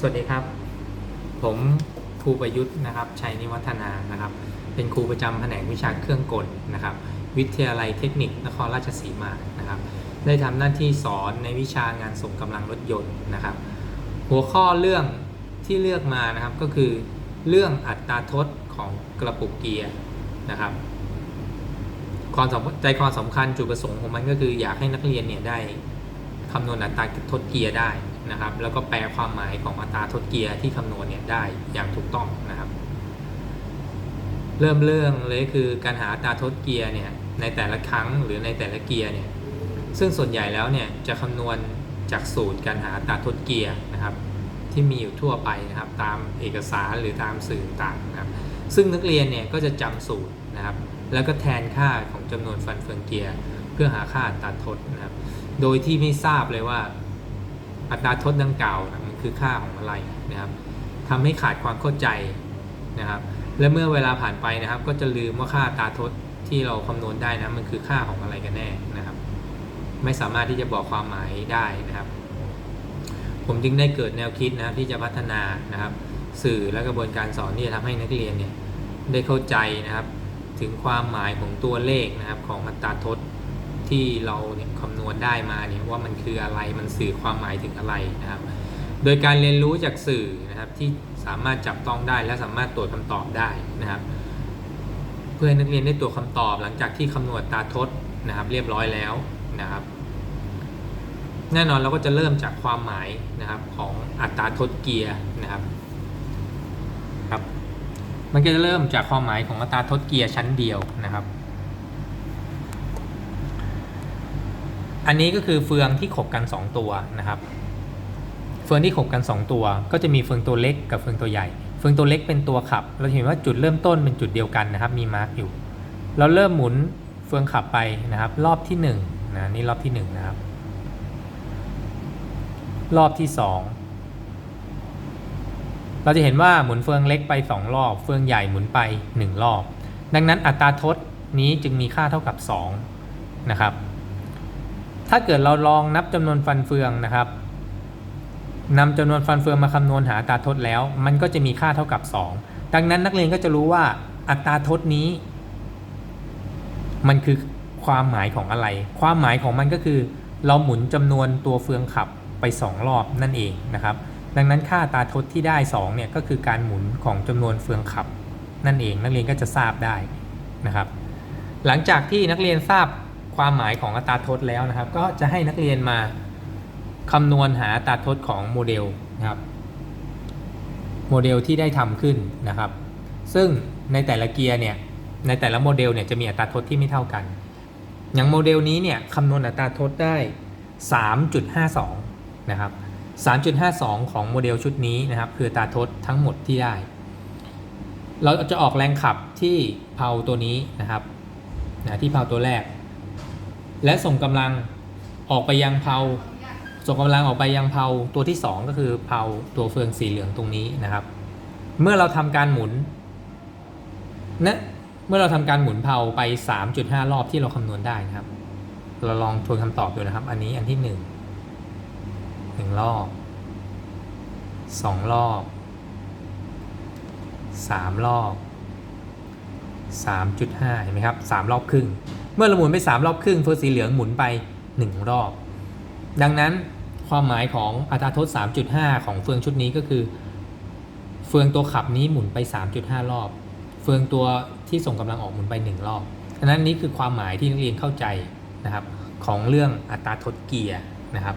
สวัสดีครับ ผมครูประยุทธ์นะครับชัยนิวัฒนานะครับ เป็นครูประจำแผนกวิชาเครื่องกลนะครับ วิทยาลัยเทคนิคนครราชสีมานะครับ ได้ทำหน้าที่สอนในวิชางานส่งกำลังรถยนต์นะครับ หัวข้อเรื่องที่เลือกมานะครับก็คือ เรื่องอัตราทดของกระปุกเกียร์นะครับความใจความสำคัญจุดประสงค์ของมันก็คืออยากให้นักเรียนเนี่ยได้คำนวณอัตราทดเกียร์ได้ นะครับ แล้วก็แปลความหมายของอัตราทดเกียร์ที่คำนวณเนี่ยได้อย่างถูกต้องนะครับ เริ่มเรื่องเลยคือการหาอัตราทดเกียร์เนี่ยในแต่ละครั้งหรือในแต่ละเกียร์เนี่ยซึ่งส่วนใหญ่แล้วเนี่ยจะคำนวณจากสูตรการหาอัตราทดเกียร์นะครับ ที่มีอยู่ทั่วไปนะครับ ตามเอกสารหรือตามสื่อต่างนะครับซึ่งนักเรียนเนี่ยก็จะจำสูตรนะครับ แล้วก็แทนค่าของจำนวนฟันเฟืองเกียร์ เพื่อหาค่าอัตราทดนะครับ โดยที่ไม่ทราบเลยว่า อัตราทดดังกล่าวมันคือค่าของอะไรนะครับทำให้ขาดความเข้าใจนะครับ และเมื่อเวลาผ่านไปนะครับ ก็จะลืมว่าค่าอัตราทดที่เราคำนวณได้นะมันคือค่าของอะไรกันแน่นะครับ ไม่สามารถที่จะบอกความหมายได้นะครับ ผมจึงได้เกิดแนวคิดนะครับที่จะพัฒนานะครับ สื่อและกระบวนการสอนที่จะทำให้นักเรียนเนี่ยได้เข้าใจนะครับ ถึงความหมายของตัวเลขนะครับของอัตราทด ที่เราเนี่ยคำนวณได้มาเนี่ยว่ามันคืออะไรมันสื่อความหมายถึงอะไรนะครับ โดยการเรียนรู้จากสื่อนะครับที่สามารถจับต้องได้และสามารถตรวจคำตอบได้นะครับ เพื่อให้นักเรียนได้ตรวจคำตอบหลังจากที่คำนวณตาทดนะครับ เรียบร้อยแล้วนะครับ แน่นอนเราก็จะเริ่มจากความหมายนะครับของอัตราทดเกียร์นะครับครับ มันก็จะเริ่มจากความหมายของอัตราทดเกียร์ชั้นเดียวนะครับ อันนี้ก็คือเฟืองที่ขบกัน 2 ตัวนะครับ เฟืองที่ขบกัน 2 ตัว ก็จะมีเฟืองตัวเล็กกับเฟืองตัวใหญ่ เฟืองตัวเล็กเป็นตัวขับ เราเห็นว่าจุดเริ่มต้นเป็นจุดเดียวกันนะครับ มีมาร์กอยู่ เราเริ่มหมุนเฟืองขับไปนะครับ รอบที่1นะนี่รอบที่ 1 นะครับ รอบที่ 2เราจะเห็นว่าหมุนเฟืองเล็กไป 2 รอบ เฟืองใหญ่หมุนไป 1 รอบ ดังนั้นอัตราทดนี้จึงมีค่าเท่ากับ 2 นะครับ ถ้าเกิดเราลองนับจำนวนฟันเฟืองนะครับนำจำนวนฟันเฟืองมาคำนวณหาอัตราทดแล้ว มันก็จะมีค่าเท่ากับ 2 ดังนั้นนักเรียนก็จะรู้ว่าอัตราทดนี้ มันคือความหมายของอะไร ความหมายของมันก็คือ เราหมุนจำนวนตัวเฟืองขับไป 2 รอบนั่นเองนะครับ ดังนั้นค่าตาทดที่ได้2เนี่ยก็คือการหมุนของจำนวนเฟืองขับ นั่นเองนักเรียนก็จะทราบได้นะครับ หลังจากที่นักเรียนทราบ ความหมายของอัตราทดแล้วนะครับ ก็จะให้นักเรียนมาคำนวณหาอัตราทดของโมเดลนะครับโมเดลที่ได้ทำขึ้นนะครับ ซึ่งในแต่ละเกียร์เนี่ยในแต่ละโมเดลเนี่ยจะมีอัตราทดที่ไม่เท่ากัน อย่างโมเดลนี้เนี่ยคำนวณอัตราทดได้ 3.52 นะครับ 3.52 ของโมเดลชุดนี้นะครับคืออัตราทดทั้งหมดที่ได้ เราจะออกแรงขับที่เพาตัวนี้นะครับนะที่เพาตัวแรก และส่งกำลังออกไปยังเพาส่งกำลังออกไปยังเพาตัวที่ 2 ก็คือเพาตัวเฟืองสีเหลืองตรงนี้นะครับ เมื่อเราทำการหมุนนะเมื่อเราทำการหมุนเพาไป 3.5 รอบที่เราคำนวณได้นะครับ เราลองทวนคำตอบดูนะครับ อันนี้อันที่ 1 1 รอบ 2 รอบ 3 รอบ 3.5 เห็นไหมครับ 3 รอบครึ่ง เมื่อเราหมุนไป 3 รอบครึ่งเฟืองสีเหลืองหมุนไป 1 รอบ ดังนั้นความหมายของอัตราทด 3.5 ของเฟืองชุดนี้ก็คือ เฟืองตัวขับนี้หมุนไป 3.5 รอบ เฟืองตัวที่ส่งกำลังออกหมุนไป 1 รอบดังนั้นนี่คือความหมายที่นักเรียนเข้าใจนะครับของเรื่องอัตราทดเกียร์นะครับ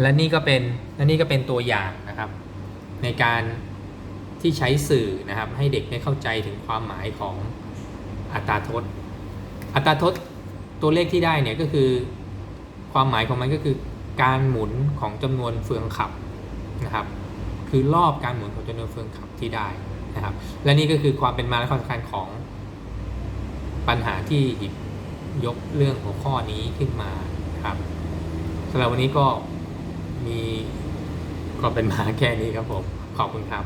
และนี่ก็เป็นและนี่ก็เป็นตัวอย่างนะครับ ในการที่ใช้สื่อนะครับให้เด็กได้เข้าใจถึงความหมายของอัตราทด อัตราทด ตัวเลขที่ได้เนี่ยก็คือความหมายของมันก็คือการหมุนของจำนวนเฟืองขับนะครับคือรอบการหมุนของจำนวนเฟืองขับที่ได้นะครับ และนี่ก็คือความเป็นมาและความสำคัญของปัญหาที่หยิบยกเรื่องหัวข้อนี้ขึ้นมาครับสำหรับวันนี้ก็มีก็เป็นมาแค่นี้ครับผม ขอบคุณครับ